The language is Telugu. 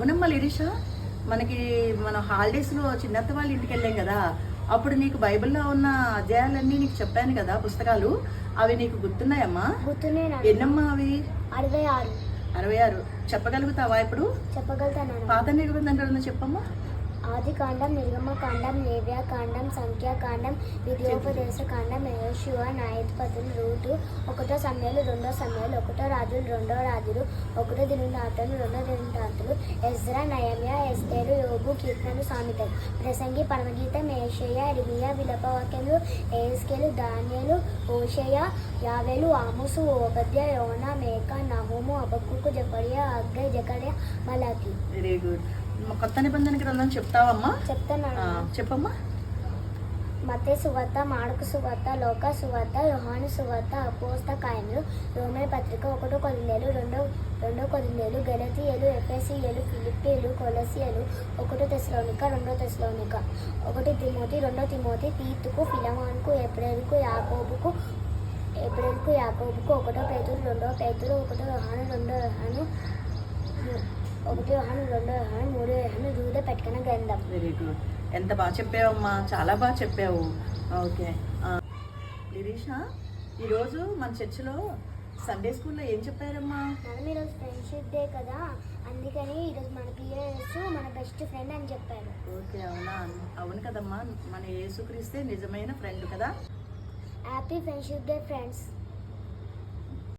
అవునమ్మా లిరీషా మనకి మన హాలిడేస్లో చిన్నత్త వాళ్ళ ఇంటికి వెళ్ళాం కదా అప్పుడు నీకు బైబిల్లో ఉన్న అధ్యాయాలన్నీ నీకు చెప్పాను కదా పుస్తకాలు అవి నీకు గుర్తున్నాయమ్మా? గుర్తున్నాయి ఎన్నమ్మా అవి? అరవై ఆరు. అరవై ఆరు. చెప్పగలుగుతావా ఇప్పుడు? చెప్పగలుగుతాను పాత నిబంధనలు చెప్పమ్మా? ఆదికాండం నిర్గమకాండం లేవ్యాకాండం కాండం కాండం సంఖ్యాకాండం విద్యోపదేశకాండం కాండం యశువ న్యాయపతులు రూటు ఒకటో సమయాలు రెండో సమయాలు ఒకటో రాజులు రెండో రాజులు ఒకటో దినదాతలు రెండో దినదాతలు ఎజ్రా నయమ్య ఎస్తేరు యోగు కీర్తనలు సామెతలు. ప్రసంగి పరమగీతం ఏషయ ఇర్మియా విలపవాక్యలు ఏస్కేలు ధాన్యాలు ఓషయ యావేలు ఆముసు ఓబద్య యోన మేక నహోము అబక్కుకు జకరియా అగ్గై జకరియా మలాకి వెరీ గుడ్ కొత్త నిబంధన గ్రంథం చెప్తావమ్మా? చెప్తాను చెప్పమ్మా. మతే సువార్త మాడకు సువార్త లోక సువార్త యోహాను సువార్త అపోస్త కాయములు రోమే పత్రిక ఒకటో కొలినేలు రెండో రెండో కొలినేలు గలతీయలు ఎఫ్ఎసియలు ఫిలిప్పీలు కొలసియలు ఒకటో తెస్లోనిక రెండో తెస్లోనిక ఒకటి తిమోతి రెండో తిమోతి తీతుకు ఫిలమాన్కు ఏప్రిల్కు యాకోబుకు ఏప్రిల్కు యాకోబుకు ఒకటో పేతులు రెండో పేతులు ఒకటో యోహాను రెండో యోహాను ఒకటో యోహాను రెండో యోహాను మూడో పెట్టుకున్న గ్రంథం. వెరీ గుడ్ ఎంత బాగా చెప్పావమ్మా? చాలా బాగా చెప్పావు. ఓకే. ఆ, లిరీషా ఈరోజు మన చర్చిలో సండే స్కూల్లో ఏం చెప్పారమ్మా? మేడం ఈరోజు ఫ్రెండ్షిప్ డే కదా. అందుకని ఈరోజు మన పిఎస్ మన బెస్ట్ ఫ్రెండ్ అని చెప్పారు. ఓకే అవునా? అవును కదమ్మా. మన యేసుక్రీస్తే నిజమైన ఫ్రెండ్ కదా. Happy friendship day friends